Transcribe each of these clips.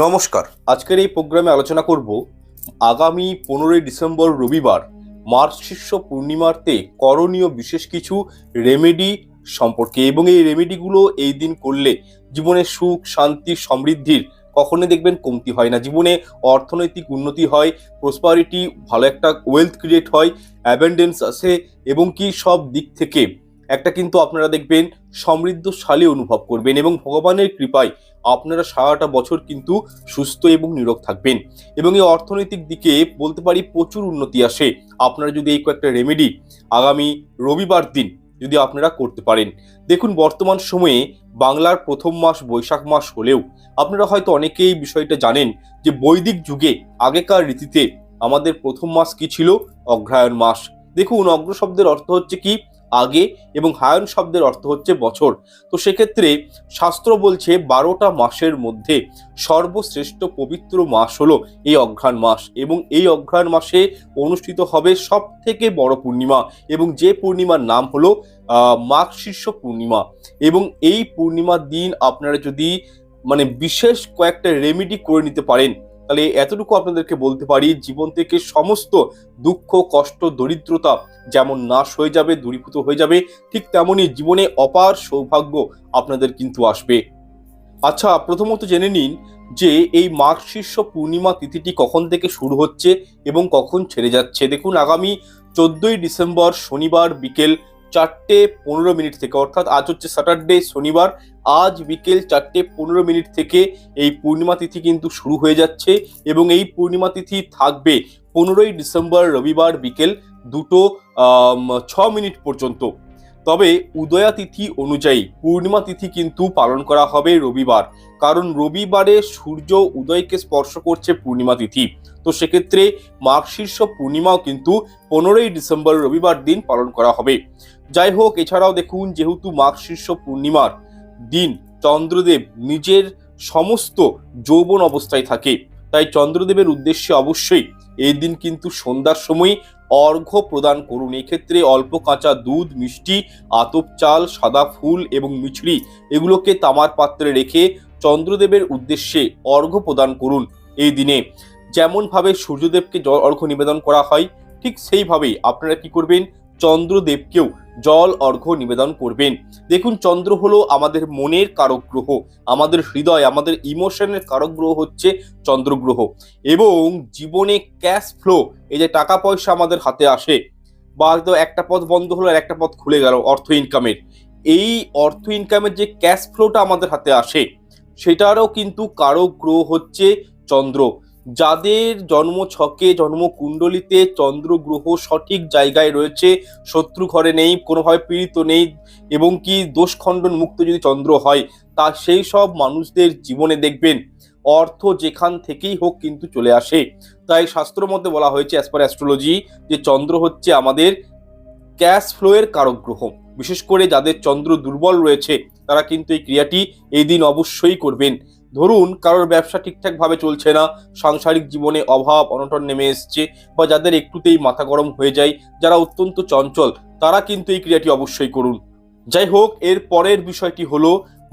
নমস্কার। আজকের এই প্রোগ্রামে আলোচনা করব আগামী পনেরোই ডিসেম্বর রবিবার মার্চ শীর্ষ পূর্ণিমাতে করণীয় বিশেষ কিছু রেমেডি সম্পর্কে এবং এই রেমেডিগুলো এই দিন করলে জীবনে সুখ, শান্তি, সমৃদ্ধির কখনোই দেখবেন কমতি হয় না। জীবনে অর্থনৈতিক উন্নতি হয় প্রসপারিটি ভালো একটা ওয়েলথ ক্রিয়েট হয় অ্যাবেন্ডেন্স আসে এবং কি সব দিক থেকে একটা কিন্তু আপনারা দেখবেন সমৃদ্ধশালী অনুভব করবেন এবং ভগবানের কৃপায় আপনারা সারাটা বছর কিন্তু সুস্থ এবং নিরোগ থাকবেন। এবং এই অর্থনৈতিক দিকে বলতে পারি প্রচুর উন্নতি আসে। আপনারা যদি এই কয়েকটা রেমেডি আগামী রবিবার দিন যদি আপনারা করতে পারেন। দেখুন, বর্তমান সময়ে বাংলার প্রথম মাস, বৈশাখ মাস হলেও আপনারা হয়তো অনেকেই বিষয়টা জানেন যে বৈদিক যুগে আগেকার রীতিতে আমাদের প্রথম মাস কি ছিল? অগ্রহায়ণ মাস। দেখুন অগ্র শব্দের অর্থ হচ্ছে কি? আগে এবং হায়ন শব্দের অর্থ হচ্ছে বছর। তো সেক্ষেত্রে শাস্ত্র বলছে বারোটা মাসের মধ্যে সর্বশ্রেষ্ঠ পবিত্র মাস হলো এই অঘ্রাণ মাস এবং এই অঘ্রাণ মাসে অনুষ্ঠিত হবে সব থেকে বড় পূর্ণিমা এবং যে পূর্ণিমার নাম হলো মাঘ শীর্ষ পূর্ণিমা এবং এই পূর্ণিমার দিন আপনারা যদি মানে বিশেষ কয়েকটা রেমেডি করে নিতে পারেন তাহলে এতটুকু আপনাদেরকে বলতে পারি, জীবন থেকে সমস্ত দুঃখ, কষ্ট, দরিদ্রতা যেমন নাশ হয়ে যাবে, দূরীভূত হয়ে যাবে, ঠিক তেমনই জীবনে অপার সৌভাগ্য আপনাদের কিন্তু আসবে। আচ্ছা প্রথমত জেনে নিন যে এই মাঘ শীর্ষ পূর্ণিমা তিথিটি কখন থেকে শুরু হচ্ছে এবং কখন ছেড়ে যাচ্ছে। দেখুন, আগামী চোদ্দই ডিসেম্বর শনিবার বিকেল চারটে পনেরো মিনিট থেকে, অর্থাৎ আজ হচ্ছে স্যাটারডে শনিবার, আজ বিকেল চারটে পনেরো মিনিট থেকে এই পূর্ণিমা তিথি কিন্তু শুরু হয়ে যাচ্ছে এবং এই পূর্ণিমা তিথি থাকবে পনেরোই ডিসেম্বর রবিবার বিকেল দুটো ছ মিনিট পর্যন্ত। তবে উদয়া তিথি অনুযায়ী পূর্ণিমা তিথি কিন্তু পালন করা হবে রবিবার। কারণ রবিবারে সূর্য উদয়কে স্পর্শ করছে পূর্ণিমা তিথি। তো সেক্ষেত্রে মাঘ শীর্ষ পূর্ণিমাও কিন্তু পনেরোই ডিসেম্বর রবিবার দিন পালন করা হবে। যাই হোক, এছাড়াও দেখুন, যেহেতু মাঘ শীর্ষ পূর্ণিমার দিন, চন্দ্রদেব নিজের সমস্ত যৌবন অবস্থায় থাকে। তাই চন্দ্রদেবের উদ্দেশ্যে অবশ্যই এই দিন কিন্তু সন্ধ্যার সময় অর্ঘ্য প্রদান করুন। এক্ষেত্রে অল্প কাঁচা দুধ, মিষ্টি, আতপ চাল, সাদা ফুল এবং মিছড়ি এগুলোকে তামার পাত্রে রেখে চন্দ্রদেবের উদ্দেশ্যে অর্ঘ্য প্রদান করুন এই দিনে। যেমনভাবে সূর্যদেবকে জল অর্ঘ্য নিবেদন করা হয়, ঠিক সেইভাবেই আপনারা কি করবেন? চন্দ্রদেবকেও জল, অর্ঘ্য নিবেদন করবেন। দেখুন, চন্দ্র হলো আমাদের মনের কারক গ্রহ আমাদের হৃদয়, আমাদের ইমোশনের কারক গ্রহ হচ্ছে চন্দ্রগ্রহ। এবং জীবনে ক্যাশ ফ্লো, এই যে টাকা পয়সা আমাদের হাতে আসে, বা হয়তো একটা পথ বন্ধ হলো আর একটা পথ খুলে গেল, অর্থ ইনকামের এই অর্থ ইনকামের যে ক্যাশ ফ্লোটা আমাদের হাতে আসে, সেটারও কিন্তু কারক গ্রহ হচ্ছে চন্দ্র। যাদের জন্ম ছকে জন্ম কুণ্ডলিতে চন্দ্র গ্রহ সঠিক জায়গায় রয়েছে, শত্রু ঘরে নেই, কোনোভাবে পীড়িত নেই এবং কি দোষখণ্ডন মুক্ত যদি চন্দ্র হয়, তা সেই সব মানুষদের জীবনে দেখবেন। অর্থ যেখান থেকেই হোক কিন্তু চলে আসে। তাই শাস্ত্র মধ্যে বলা হয়েছে অ্যাজ পার অ্যাস্ট্রোলজি যে চন্দ্র হচ্ছে আমাদের ক্যাশ ফ্লোয়ের কারক গ্রহ। বিশেষ করে যাদের চন্দ্র দুর্বল রয়েছে, তারা কিন্তু এই ক্রিয়াটি এই দিন অবশ্যই করবেন। ধরুন কারোর ব্যবসা ঠিকঠাকভাবে চলছে না, সাংসারিক জীবনে অভাব, অনটন নেমে এসছে বা যাদের একটুতেই মাথা গরম হয়ে যায়, যারা অত্যন্ত চঞ্চল, তারা কিন্তু এই ক্রিয়াটি অবশ্যই করুন। যাই হোক, এর পরের বিষয়টি হলো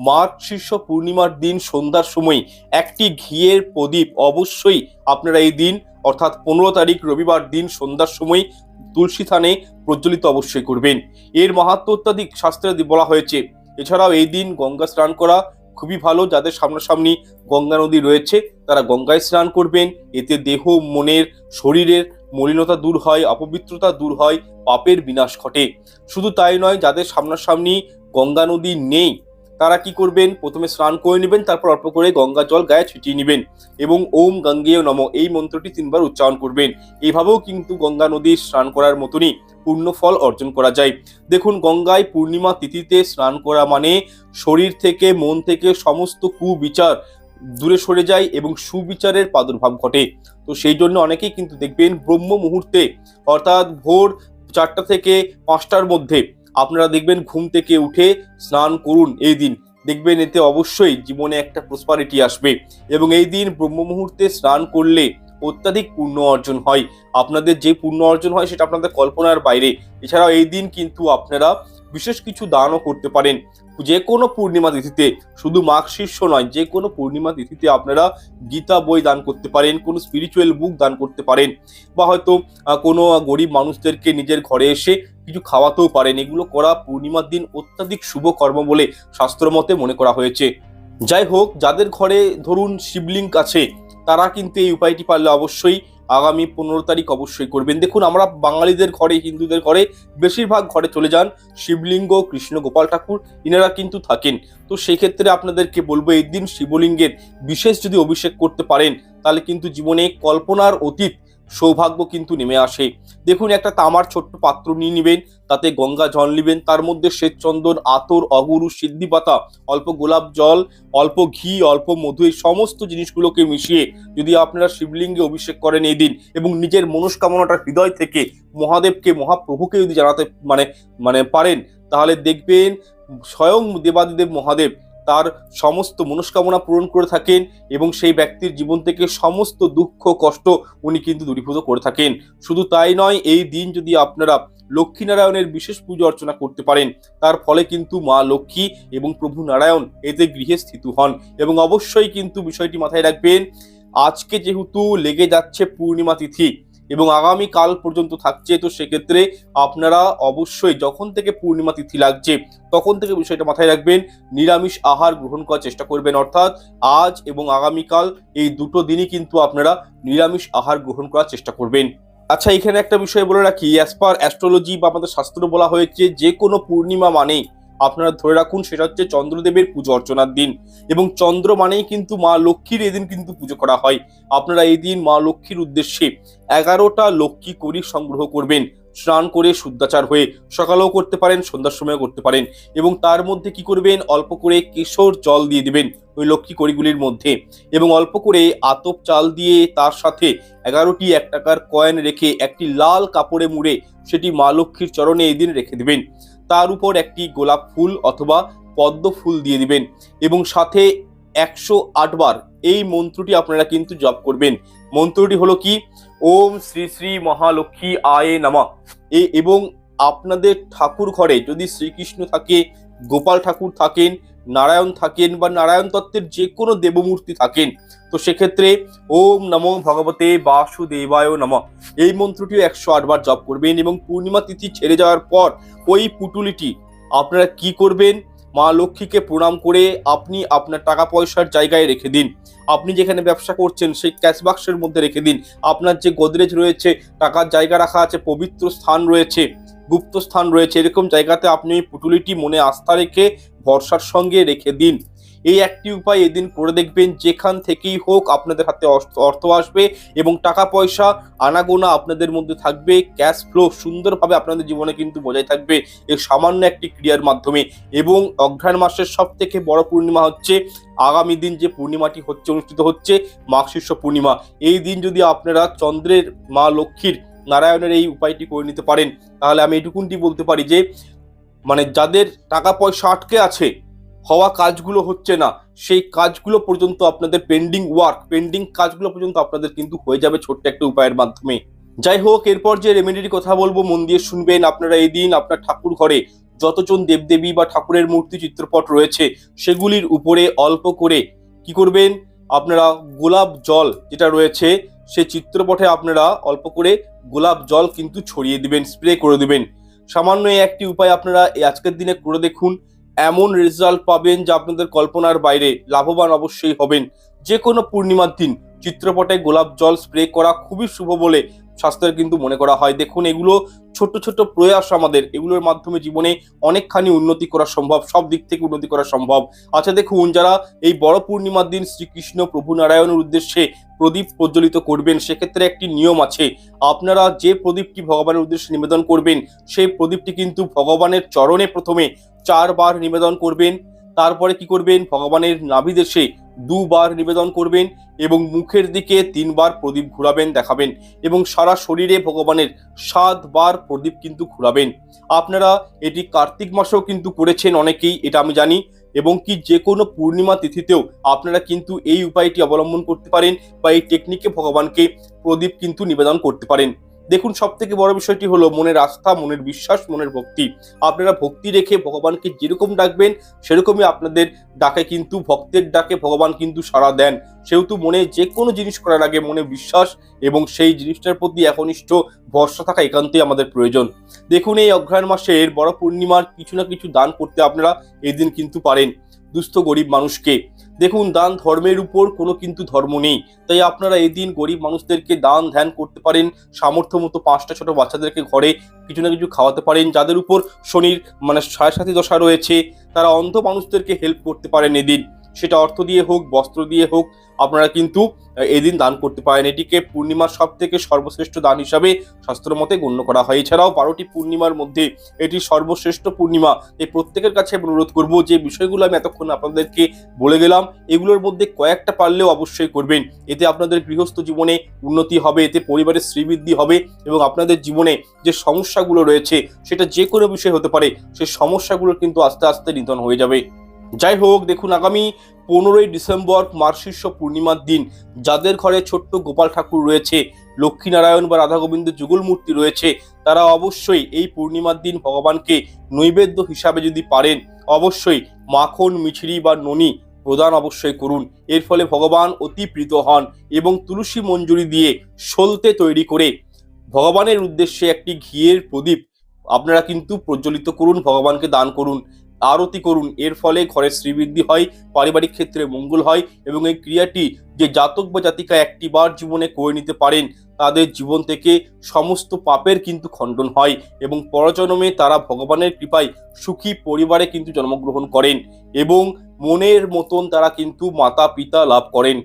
মার্চ শীর্ষ পূর্ণিমার দিন সন্ধ্যার সময় একটি ঘিয়ের প্রদীপ অবশ্যই আপনারা এই দিন, অর্থাৎ পনেরো তারিখ রবিবার দিন সন্ধ্যার সময় তুলসী থানে প্রজ্বলিত অবশ্যই করবেন। এর মাহাত্ম অত্যাধিক শাস্ত্রে বলা হয়েছে। এছাড়াও এই দিন গঙ্গা স্নান করা খুবই ভালো, যাদের সামনাসামনি গঙ্গা নদী রয়েছে, তারা গঙ্গায় স্নান করবেন। এতে দেহ, মনের, শরীরের মলিনতা দূর হয়, অপবিত্রতা দূর হয়, পাপের বিনাশ ঘটে। শুধু তাই নয়, যাদের সামনাসামনি গঙ্গা নদী নেই তারা কি করবেন? প্রথমে স্নান করে নেবেন, তারপর অল্প করে গঙ্গা জল গায়ে ছিটিয়ে নেবেন এবং ওম গঙ্গেয় নম এই মন্ত্রটি তিনবার উচ্চারণ করবেন। এইভাবেও কিন্তু গঙ্গা নদীর স্নান করার মতনই পূর্ণ ফল অর্জন করা যায়। দেখুন, গঙ্গায় পূর্ণিমা তিথিতে স্নান করা মানে শরীর থেকে, মন থেকে সমস্ত কুবিচার দূরে সরে যায় এবং সুবিচারের প্রাদুর্ভাব ঘটে। তো সেই জন্য অনেকেই কিন্তু দেখবেন ব্রহ্ম মুহূর্তে, অর্থাৎ ভোর চারটা থেকে পাঁচটার মধ্যে আপনারা দেখবেন ঘুম থেকে উঠে স্নান করুন এই দিন। দেখবেন এতে অবশ্যই জীবনে একটা প্রসপারিটি আসবে। এবং এই দিন ব্রহ্ম মুহূর্তে স্নান করলে অত্যাধিক পুণ্য অর্জন হয়। আপনাদের যে পুণ্য অর্জন হয় সেটা আপনাদের কল্পনার বাইরে। এছাড়াও এই দিন কিন্তু আপনারা বিশেষ কিছু দানও করতে পারেন। যে কোনো পূর্ণিমা তিথিতে, শুধু মাঘ শীর্ষ নয় যে কোনো পূর্ণিমা তিথিতে আপনারা গীতা বই দান করতে পারেন, কোনো স্পিরিচুয়াল বুক দান করতে পারেন, বা হয়তো কোনো গরিব মানুষদেরকে নিজের ঘরে এসে কিছু খাওয়াতেও পারেন। এগুলো করা পূর্ণিমার দিন অত্যাধিক শুভ কর্ম বলে শাস্ত্রমতে মনে করা হয়েছে। যাই হোক, যাদের ঘরে ধরুন শিবলিঙ্গ আছে তারা কিন্তু এই উপায়টি পারলে অবশ্যই আগামী পনেরো তারিখ অবশ্যই করবেন। দেখুন, আমরা বাঙালিদের ঘরে, হিন্দুদের ঘরে বেশিরভাগ ঘরে চলে যান শিবলিঙ্গ, কৃষ্ণ গোপাল ঠাকুর, ইনারা কিন্তু থাকেন। তো সেক্ষেত্রে আপনাদেরকে বলব, এই দিন শিবলিঙ্গের বিশেষ যদি অভিষেক করতে পারেন, তাহলে কিন্তু জীবনে কল্পনার অতীত সৌভাগ্য কিন্তু নেমে আসে। দেখুন, একটা তামার ছোট্ট পাত্র নিয়ে নেবেন, তাতে গঙ্গা জল নেবেন, তার মধ্যে শ্বেতচন্দন, আতর অগুরু সিদ্ধি পাতা, অল্প গোলাপ জল, অল্প ঘি, অল্প মধু, এই সমস্ত জিনিসগুলোকে মিশিয়ে যদি আপনারা শিবলিঙ্গে অভিষেক করেন এই দিন এবং নিজের মনস্কামনাটা হৃদয় থেকে মহাদেবকে, মহাপ্রভুকে যদি জানাতে মানে মানে পারেন, তাহলে দেখবেন স্বয়ং দেবাদিদেব মহাদেব তার সমস্ত মনস্কামনা পূরণ করে থাকেন এবং সেই ব্যক্তির জীবন থেকে সমস্ত দুঃখ, কষ্ট উনি কিন্তু দূরীভূত করে থাকেন। শুধু তাই নয়, এই দিন যদি আপনারা লক্ষ্মীনারায়ণের বিশেষ পুজো অর্চনা করতে পারেন, তার ফলে কিন্তু মা লক্ষ্মী এবং প্রভু নারায়ণ এতে গৃহে স্থিত হন। এবং অবশ্যই কিন্তু বিষয়টি মাথায় রাখবেন, আজকে যেহেতু লেগে যাচ্ছে পূর্ণিমা তিথি এবং আগামী কাল পর্যন্ত থাকছে, তো সেক্ষেত্রে আপনারা অবশ্যই যখন থেকে পূর্ণিমা তিথি লাগছে, তখন থেকে বিষয়টা মাথায় রাখবেন, নিরামিষ আহার গ্রহণ করার চেষ্টা করবেন। অর্থাৎ আজ এবং আগামীকাল এই দুটো দিনই কিন্তু আপনারা নিরামিষ আহার গ্রহণ করার চেষ্টা করবেন। আচ্ছা এখানে একটা বিষয় বলে রাখি অ্যাজ পার অ্যাস্ট্রোলজি বা আমাদের শাস্ত্র বলা হয়েছে, যে কোনো পূর্ণিমা মানেই আপনারা ধরে রাখুন, সেটা হচ্ছে চন্দ্রদেবের পুজো অর্চনার দিন। এবং চন্দ্র মানেই কিন্তু মা লক্ষ্মীর এদিন কিন্তু পুজো করা হয়। আপনারা এই দিন মা লক্ষ্মীর উদ্দেশ্যে এগারোটা লক্ষ্মী করি সংগ্রহ করবেন, স্নান করে শুদ্ধাচার হয়ে। সকালেও করতে পারেন, সন্ধ্যার সময়ও করতে পারেন। এবং তার মধ্যে কি করবেন, অল্প করে কেশর জল দিয়ে দিবেন ওই লক্ষ্মী কড়িগুলির মধ্যে। এবং অল্প করে আতপ চাল দিয়ে তার সাথে এগারোটি এক টাকার কয়েন রেখে একটি লাল কাপড়ে মুড়ে সেটি মা লক্ষ্মীর চরণে এই দিন রেখে দিবেন। তার উপর একটি গোলাপ ফুল অথবা পদ্ম ফুল দিয়ে দিবেন এবং সাথে একশো আটবার এই মন্ত্রটি আপনারা কিন্তু জপ করবেন। মন্ত্রটি হলো কি? ওম শ্রী শ্রী মহালক্ষ্মী আয়ে নামা। এ এবং আপনাদের ঠাকুর ঘরে যদি শ্রীকৃষ্ণ থাকে, গোপাল ঠাকুর থাকেন নারায়ণ থাকেন বা নারায়ণ তত্ত্বের যে কোনো দেবমূর্তি থাকেন, তো সেক্ষেত্রে ওম নমো ভগবতে বাসুদেবায় নম। এই মন্ত্রটিও একশো আটবার জপ করবেন এবং পূর্ণিমা তিথি ছেড়ে যাওয়ার পর ওই পুটুলিটি আপনারা কি করবেন? মা লক্ষ্মীকে প্রণাম করে আপনি আপনার টাকা পয়সার জায়গায় রেখে দিন। আপনি যেখানে ব্যবসা করছেন সেই ক্যাশ বাক্সের মধ্যে রেখে দিন। আপনার যে গোদরেজ রয়েছে, টাকার জায়গা রাখা আছে, পবিত্র স্থান রয়েছে গুপ্ত স্থান রয়েছে। এরকম জায়গাতে আপনি পুটুলিটি মনে আস্থা রেখে ভরসার সঙ্গে রেখে দিন। এই একটি উপায় এদিন করে দেখবেন, যেখান থেকেই হোক আপনাদের হাতে অর্থ আসবে এবং টাকা পয়সা, আনাগোনা আপনাদের মধ্যে থাকবে, ক্যাশ ফ্লো সুন্দরভাবে আপনাদের জীবনে কিন্তু বজায় থাকবে এই সামান্য একটি ক্রিয়ার মাধ্যমে। এবং অঘ্রাণ মাসের সব থেকে বড় পূর্ণিমা হচ্ছে, আগামী দিন যে পূর্ণিমাটি হচ্ছে, অনুষ্ঠিত হচ্ছে মাঘ শীর্ষ পূর্ণিমা। এই দিন যদি আপনারা চন্দ্রের মা লক্ষ্মীর নারায়ণের এই উপায়টি করে নিতে পারেন। তাহলে আমি এটুকুনটি বলতে পারি যে মানে যাদের টাকা পয়সা আটকে আছে, হওয়া কাজগুলো হচ্ছে না, সেই কাজগুলো পর্যন্ত আপনাদের পেন্ডিং ওয়ার্ক পেন্ডিং কাজগুলো পর্যন্ত আপনাদের কিন্তু হয়ে যাবে ছোট্ট একটা উপায়ের মাধ্যমে। যাই হোক, এরপর যে রেমেডির কথা বলব, মন দিয়ে শুনবেন আপনারা এই দিন আপনার ঠাকুর ঘরে যতজন দেবদেবী বা ঠাকুরের মূর্তি, চিত্রপট রয়েছে, সেগুলির উপরে অল্প করে কি করবেন? আপনারা গোলাপ জল যেটা রয়েছে, সেই চিত্রপটে আপনারা অল্প করে গোলাপ জল কিন্তু ছড়িয়ে দিবেন, স্প্রে করে দিবেন। সামান্য একটি উপায় আপনারা এই আজকের দিনে করে দেখুন। এমন রেজাল্ট পাবেন যা আপনাদের কল্পনার বাইরে লাভবান অবশ্যই হবেন। যে কোনো পূর্ণিমার দিন চিত্রপটে গোলাপ জল স্প্রে করা খুবই শুভ বলে স্বাস্থ্যের কিন্তু মনে করা হয়। দেখুন, এগুলো ছোট ছোট প্রয়াস আমাদের। এগুলোর মাধ্যমে জীবনে অনেকখানি উন্নতি করা সম্ভব, সব দিক থেকে উন্নতি করা সম্ভব। আচ্ছা দেখুন, যারা এই বড় পূর্ণিমার দিন শ্রীকৃষ্ণ প্রভু নারায়ণের উদ্দেশ্যে প্রদীপ প্রজ্বলিত করবেন, সেক্ষেত্রে একটি নিয়ম আছে। আপনারা যে প্রদীপটি ভগবানের উদ্দেশ্যে নিবেদন করবেন, সেই প্রদীপটি কিন্তু ভগবানের চরণে প্রথমে চারবার নিবেদন করবেন। তারপরে কি করবেন? ভগবানের নাভিদেশে দুবার নিবেদন করবেন এবং মুখের দিকে তিনবার প্রদীপ ঘুরাবেন দেখাবেন এবং সারা শরীরে ভগবানের সাতবার প্রদীপ কিন্তু ঘুরাবেন। আপনারা এটি কার্তিক মাসেও কিন্তু করেছেন অনেকেই, এটা আমি জানি, এবং কি যে কোনো পূর্ণিমা তিথিতেও আপনারা কিন্তু এই উপায়টি অবলম্বন করতে পারেন বা এই টেকনিকে ভগবানকে প্রদীপ কিন্তু নিবেদন করতে পারেন। দেখুন সব থেকে বড় বিষয়টি হলো মনের আস্থা, মনের বিশ্বাস, মনের ভক্তি। আপনারা ভক্তি রেখে ভগবানকে যেরকম ডাকবেন, সেরকমই আপনাদের ডাকে কিন্তু, ভক্তের ডাকে ভগবান কিন্তু সাড়া দেন। সেহেতু মনে যে কোনো জিনিস করার আগে মনে বিশ্বাস এবং সেই জিনিসটার প্রতি একনিষ্ঠ, ভরসা থাকা একান্তই আমাদের প্রয়োজন। দেখুন, এই অগ্রহায়ণ মাসের বড় পূর্ণিমার কিছু না কিছু দান করতে আপনারা এই দিন কিন্তু পারেন, দুস্থ গরিব মানুষকে। দেখুন, দান ধর্মের উপর কোনো কিন্তু ধর্ম নেই। তাই আপনারা এই দিন গরিব মানুষদেরকে দান ধ্যান করতে পারেন সামর্থ্য মতো পাঁচটা ছোটো বাচ্চাদেরকে ঘরে কিছু না কিছু খাওয়াতে পারেন, যাদের উপর শনির মানে সাড়ে সাথী দশা রয়েছে, তারা অন্ধ মানুষদেরকে হেল্প করতে পারেন এদিন। সেটা অর্থ দিয়ে হোক, বস্ত্র দিয়ে হোক, আপনারা কিন্তু এদিন দান করতে পারেন। এটিকে পূর্ণিমার সব থেকে সর্বশ্রেষ্ঠ দান হিসাবে শাস্ত্র মতে গণ্য করা হয়। এছাড়াও বারোটি পূর্ণিমার মধ্যে এটি সর্বশ্রেষ্ঠ পূর্ণিমা। এই প্রত্যেকের কাছে অনুরোধ করব যে বিষয়গুলো আমি এতক্ষণ আপনাদেরকে বলে গেলাম, এগুলোর মধ্যে কয়েকটা পারলেও অবশ্যই করবেন। এতে আপনাদের গৃহস্থ জীবনে উন্নতি হবে, এতে পরিবারের শ্রীবৃদ্ধি হবে এবং আপনাদের জীবনে যে সমস্যাগুলো রয়েছে, সেটা যে কোনো বিষয় হতে পারে, সেই সমস্যাগুলো কিন্তু আস্তে আস্তে নিধন হয়ে যাবে। যাই হোক, দেখুন, আগামী পনেরোই ডিসেম্বর মার্শীর্ষ পূর্ণিমার দিন। যাদের ঘরে ছোট্ট গোপাল ঠাকুর রয়েছে, লক্ষ্মীনারায়ণ বা রাধা গোবিন্দ যুগল মূর্তি রয়েছে, তারা অবশ্যই এই পূর্ণিমার দিন ভগবানকে নৈবেদ্য হিসাবে যদি পারেন, অবশ্যই মাখন, মিছরি বা ননি প্রদান অবশ্যই করুন। এর ফলে ভগবান অতি প্রীত হন এবং তুলসী মঞ্জুরি দিয়ে সলতে তৈরি করে ভগবানের উদ্দেশ্যে একটি ঘিয়ের প্রদীপ আপনারা কিন্তু প্রজ্বলিত করুন, ভগবানকে দান করুন। আরতি করুন। এর ফলে ঘরের শ্রীবৃদ্ধি হয়, পারিবারিক ক্ষেত্রে মঙ্গল হয় এবং এই ক্রিয়াটি যে জাতক বা জাতিকা একটিবার জীবনে করে নিতে পারেন, তাদের জীবন থেকে সমস্ত পাপের কিন্তু খণ্ডন হয় এবং পরজন্মে তারা ভগবানের কৃপায় সুখী পরিবারে কিন্তু জন্মগ্রহণ করেন এবং মনের মতন তারা কিন্তু মাতা পিতা লাভ করেন।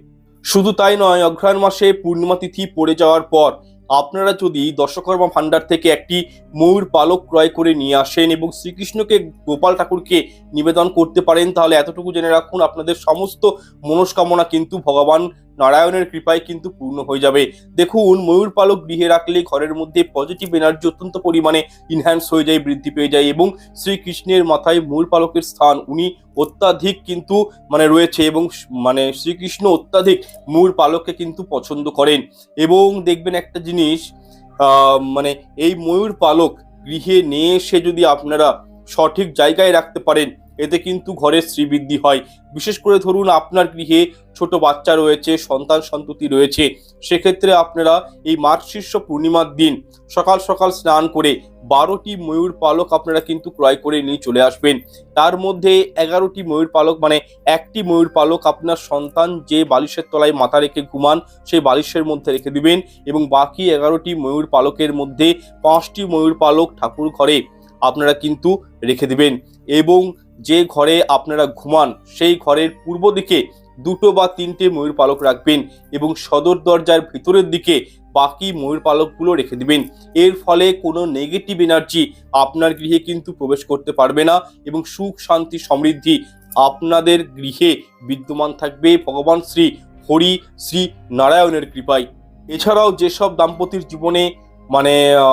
শুধু তাই নয় অঘ্রায়ণ মাসে পূর্ণিমা তিথি পড়ে যাওয়ার পর আপনারা যদি দশকর্মা ভাণ্ডার থেকে একটি ময়ূর পালক ক্রয় করে নিয়ে আসেন এবং শ্রীকৃষ্ণকে গোপাল ঠাকুরকে নিবেদন করতে পারেন, তাহলে এতটুকু জেনে রাখুন, আপনাদের সমস্ত মনস্কামনা কিন্তু ভগবান নারায়ণের কৃপায় কিন্তু পূর্ণ হয়ে যাবে। দেখুন, ময়ূর পালক গৃহে রাখলে ঘরের মধ্যে পজিটিভ এনার্জি অত্যন্ত পরিমাণে ইনহ্যান্স হয়ে যায়, বৃদ্ধি পেয়ে যায় এবং শ্রীকৃষ্ণের মাথায় ময়ূর পালকের স্থান, উনি অত্যাধিক কিন্তু মানে রয়েছে এবং মানে শ্রীকৃষ্ণ অত্যাধিক ময়ূর পালককে কিন্তু পছন্দ করেন। এবং দেখবেন একটা জিনিস মানে এই ময়ূর পালক গৃহে নিয়ে এসে যদি আপনারা সঠিক জায়গায় রাখতে পারেন, এতে কিন্তু ঘরের শ্রীবৃদ্ধি হয়। বিশেষ করে ধরুন আপনার গৃহে ছোট বাচ্চা রয়েছে, সন্তান সন্ততি রয়েছে, সেক্ষেত্রে আপনারা এই মার্গশীর্ষ পূর্ণিমার দিন সকাল সকাল স্নান করে বারোটি ময়ূর পালক আপনারা কিন্তু ক্রয় করে নিয়ে চলে আসবেন। তার মধ্যে এগারোটি ময়ূর পালক মানে একটি ময়ূর পালক আপনার সন্তান যে বালিশের তলায় মাথা রেখে ঘুমান, সেই বালিশের মধ্যে রেখে দিবেন এবং বাকি এগারোটি ময়ূর পালকের মধ্যে পাঁচটি ময়ূর পালক ঠাকুর ঘরে আপনারা কিন্তু রেখে দিবেন। এবং যে ঘরে আপনারা ঘুমান, সেই ঘরের পূর্ব দিকে দুটো বা তিনটে ময়ূর পালক রাখবেন এবং সদর দরজার ভিতরের দিকে বাকি ময়ূর পালকগুলো রেখে দিবেন। এর ফলে কোনো নেগেটিভ এনার্জি আপনার গৃহে কিন্তু প্রবেশ করতে পারবে না এবং সুখ, শান্তি, সমৃদ্ধি আপনাদের গৃহে বিদ্যমান থাকবে। ভগবান শ্রী হরি শ্রী নারায়ণের কৃপায়। এছাড়াও যেসব দাম্পতির জীবনে মানে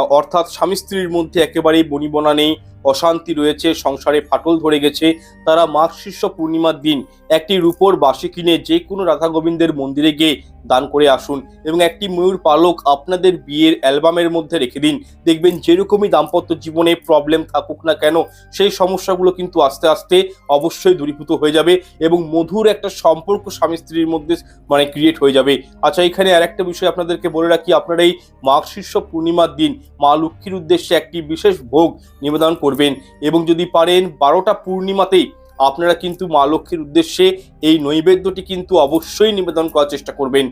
অর্থাৎ স্বামী স্ত্রীর মধ্যে একেবারেই বনিবনা নেই। অশান্তি রয়েছে, সংসারে ফাটল ধরে গেছে। তারা মাঘ শীর্ষ পূর্ণিমার দিন একটি রূপোর বাসি কিনে যে কোনো রাধা গোবিন্দের মন্দিরে গিয়ে দান করে আসুন এবং একটি ময়ূর পালক আপনাদের বিয়ের অ্যালবামের মধ্যে রেখে দিন। দেখবেন যেরকমই দাম্পত্য জীবনে প্রবলেম থাকুক না কেন, সেই সমস্যাগুলো কিন্তু আস্তে আস্তে অবশ্যই দূরীভূত হয়ে যাবে এবং মধুর একটা সম্পর্ক স্বামী স্ত্রীর মধ্যে মানে ক্রিয়েট হয়ে যাবে। আচ্ছা এখানে আর একটা বিষয় আপনাদেরকে বলে রাখি, আপনারা এই মাঘ শীর্ষ পূর্ণিমার দিন মা লক্ষ্মীর উদ্দেশ্যে একটি বিশেষ ভোগ নিবেদন করবেন এবং যদি পারেন বারোটা পূর্ণিমাতেই আপনারা কিন্তু মা লক্ষ্মীর উদ্দেশ্যে এই নৈবেদ্যটি কিন্তু অবশ্যই নিবেদন করার চেষ্টা করবেন।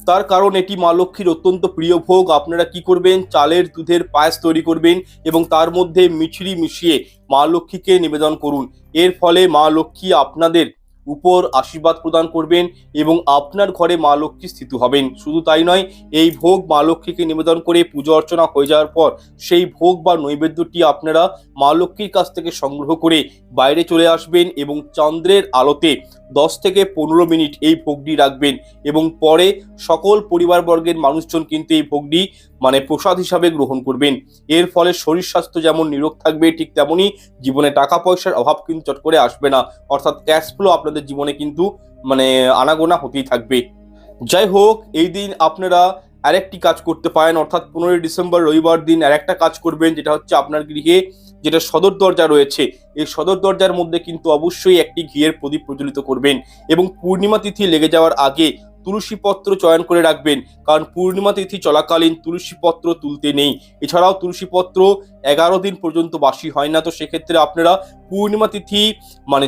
তার কারণ এটি মা লক্ষ্মীর অত্যন্ত প্রিয় ভোগ। আপনারা কি করবেন? চালের দুধের পায়েস তৈরি করবেন এবং তার মধ্যে মিছরি মিশিয়ে মা লক্ষ্মীকে নিবেদন করুন। এর ফলে মা লক্ষ্মী আপনাদের উপর আশীর্বাদ প্রদান করবেন এবং আপনার ঘরে মা লক্ষ্মী স্থিত হবেন। শুধু তাই নয়, এই ভোগ মা লক্ষ্মীকে নিবেদন করে পুজো অর্চনা হয়ে যাওয়ার পর সেই ভোগ বা নৈবেদ্যটি আপনারা মা লক্ষ্মীর কাছ থেকে সংগ্রহ করে বাইরে চলে আসবেন এবং চন্দ্রের আলোতে দশ থেকে পনেরো মিনিট এই ভোগটি রাখবেন এবং পরে সকল পরিবারবর্গের মানুষজন কিন্তু এই ভোগটি মানে প্রসাদ হিসাবে গ্রহণ করবেন। এর ফলে শরীর স্বাস্থ্য যেমন নিরোগ থাকবে, ঠিক তেমনই জীবনে টাকা পয়সার অভাব কিন্তু চট করে আসবে না। অর্থাৎ ক্যাশ ফ্লো আপনাদের জীবনে কিন্তু মানে আনাগোনা হতেই থাকবে। যাই হোক, এই দিন আপনারা আরেকটি কাজ করতে পারেন, অর্থাৎ পনেরোই ডিসেম্বর রবিবার দিন আরেকটা কাজ করবেন, যেটা হচ্ছে আপনার গৃহে যেটা সদর দরজা রয়েছে, এই সদর দরজার মধ্যে কিন্তু অবশ্যই একটি ঘিয়ের প্রদীপ প্রজ্বলিত করবেন এবং পূর্ণিমা তিথি লেগে যাওয়ার আগে তুলসী পত্র চয়ন করে রাখবেন, কারণ পূর্ণিমা তিথি চলাকালীন তুলসী পত্র তুলতে নেই। এছাড়াও তুলসী পত্র এগারো দিন পর্যন্ত বাসি হয় না, তো সেক্ষেত্রে আপনারা পূর্ণিমা তিথি মানে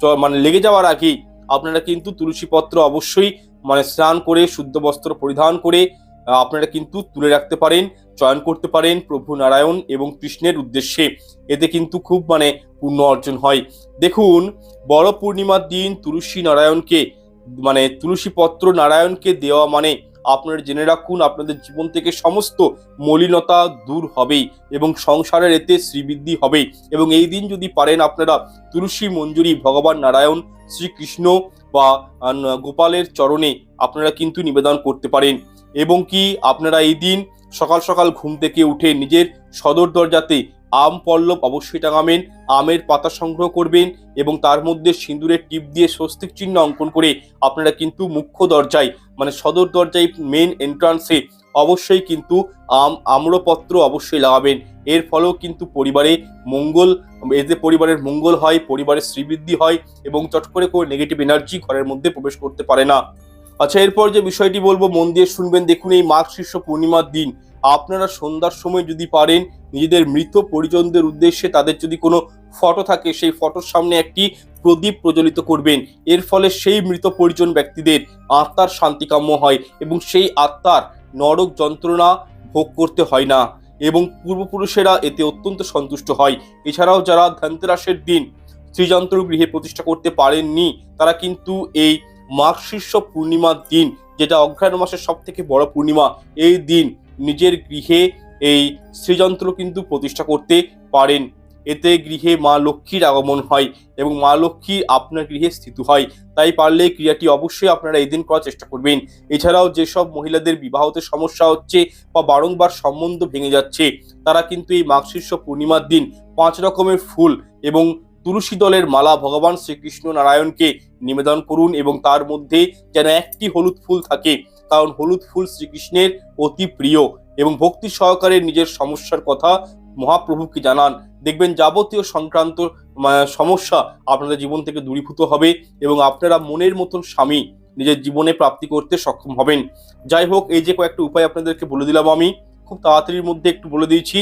চ- মানে লেগে যাওয়ার আগেই আপনারা কিন্তু তুলসী পত্র অবশ্যই মানে স্নান করে, শুদ্ধ বস্ত্র পরিধান করে আপনারা কিন্তু তুলে রাখতে পারেন, চয়ন করতে পারেন প্রভু নারায়ণ এবং কৃষ্ণের উদ্দেশ্যে। এতে কিন্তু খুব মানে পুণ্য অর্জন হয়। দেখুন, বড় পূর্ণিমার দিন তুলসী নারায়ণকে মানে তুলসী পত্র নারায়ণকে দেওয়া মানে আপনারা জেনে রাখুন, আপনাদের জীবন থেকে সমস্ত মলিনতা দূর হবেই এবং সংসারের এতে শ্রীবৃদ্ধি হবেই। এবং এই দিন যদি পারেন আপনারা তুলসী মঞ্জুরি, ভগবান নারায়ণ, শ্রীকৃষ্ণ বা গোপালের চরণে আপনারা কিন্তু নিবেদন করতে পারেন। এবং কি আপনারা এই দিন সকাল সকাল ঘুম থেকে উঠে নিজের সদর দরজাতে আম, পল্লব অবশ্যই টাঙাবেন, আমের পাতা সংগ্রহ করবেন এবং তার মধ্যে সিঁদুরের টিপ দিয়ে স্বস্তিক চিহ্ন অঙ্কন করে আপনারা কিন্তু মুখ্য দরজায় মানে সদর দরজায় মেন এন্ট্রান্সে অবশ্যই কিন্তু আম, আম্রপত্র অবশ্যই লাগাবেন। এর ফলেও কিন্তু পরিবারে মঙ্গল, এতে পরিবারের মঙ্গল হয়, পরিবারের শ্রীবৃদ্ধি হয় এবং চট করে কোনো নেগেটিভ এনার্জি ঘরের মধ্যে প্রবেশ করতে পারে না। আচ্ছা এরপর যে বিষয়টি বলব, মন দিয়ে শুনবেন, দেখুন এই মাঘ শীর্ষ পূর্ণিমার দিন। আপনারা সন্ধ্যার সময় যদি পারেন, নিজেদের মৃত পরিজনদের উদ্দেশ্যে তাদের যদি কোনো ফটো থাকে, সেই ফটোর সামনে একটি প্রদীপ প্রজ্বলিত করবেন। এর ফলে সেই মৃত পরিজন ব্যক্তিদের আত্মার শান্তিকাম্য হয় এবং সেই আত্মার নরক যন্ত্রণা ভোগ করতে হয় না এবং পূর্বপুরুষেরা এতে অত্যন্ত সন্তুষ্ট হয়। এছাড়াও যারা ধনতেরাসের দিন শ্রীযন্ত্র গৃহে প্রতিষ্ঠা করতে পারেননি, তারা কিন্তু এই মাঘ শীর্ষ পূর্ণিমার দিন, যেটা অগ্রহায়ণ মাসের সব থেকে বড় পূর্ণিমা, এই দিন নিজের গৃহে এই শ্রীযন্ত্র কিন্তু প্রতিষ্ঠা করতে পারেন। এতে গৃহে মা লক্ষ্মীর আগমন হয় এবং মা লক্ষ্মী আপনার গৃহে স্থিত হয়। তাই পারলে ক্রিয়াটি অবশ্যই আপনারা এদিন করার চেষ্টা করবেন। এছাড়াও যেসব মহিলাদের বিবাহতে সমস্যা হচ্ছে বা বারংবার সম্বন্ধ ভেঙে যাচ্ছে, তারা কিন্তু এই মাঘ শীর্ষ পূর্ণিমার দিন পাঁচ রকমের ফুল এবং তুলসী দলের মালা ভগবান শ্রীকৃষ্ণ নারায়ণকে নিবেদন করুন এবং তার মধ্যে যেন একটি হলুদ ফুল থাকে। কারণ হলুদ ফুল শ্রীকৃষ্ণের অতি প্রিয় এবং ভক্তি সহকারে নিজের সমস্যার কথা মহাপ্রভুকে জানান। দেখবেন যাবতীয় সংক্রান্ত সমস্যা আপনাদের জীবন থেকে দূরীভূত হবে এবং আপনারা মনের মতন স্বামী নিজের জীবনে প্রাপ্তি করতে সক্ষম হবেন। যাই হোক, এই যে কয়েকটা উপায় আপনাদেরকে বলে দিলাম আমি। খুব তাড়াতাড়ির মধ্যে একটু বলে দিয়েছি।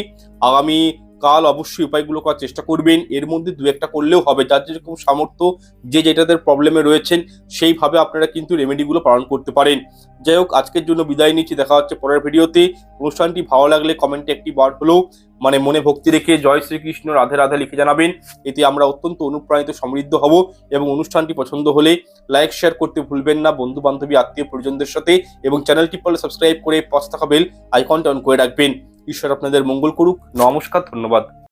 আগামী কাল অবশ্যই উপায়গুলো করার চেষ্টা করবেন। এর মধ্যে দু একটা করলেও হবে। যার যেরকম সামর্থ্য, যে যেটাদের প্রবলেমে রয়েছেন, সেইভাবে আপনারা কিন্তু রেমেডিগুলো পালন করতে পারেন। যাই হোক, আজকের জন্য বিদায় নিচ্ছি। দেখা হচ্ছে পরের ভিডিওতে। অনুষ্ঠানটি ভালো লাগলে কমেন্টে একটি বার হলেও মানে মনে ভক্তি রেখে জয় শ্রীকৃষ্ণ, রাধে রাধে লিখে জানাবেন। এতে আমরা অত্যন্ত অনুপ্রাণিত, সমৃদ্ধ হব এবং অনুষ্ঠানটি পছন্দ হলে লাইক শেয়ার করতে ভুলবেন না। বন্ধু বান্ধবী আত্মীয় পরিজনদের সাথে এবং চ্যানেলটি পরে সাবস্ক্রাইব করে পাঁচ টাকা বেল আইকনটা অন করে রাখবেন। ঈশ্বর আপনাদের মঙ্গল করুক। নমস্কার ধন্যবাদ।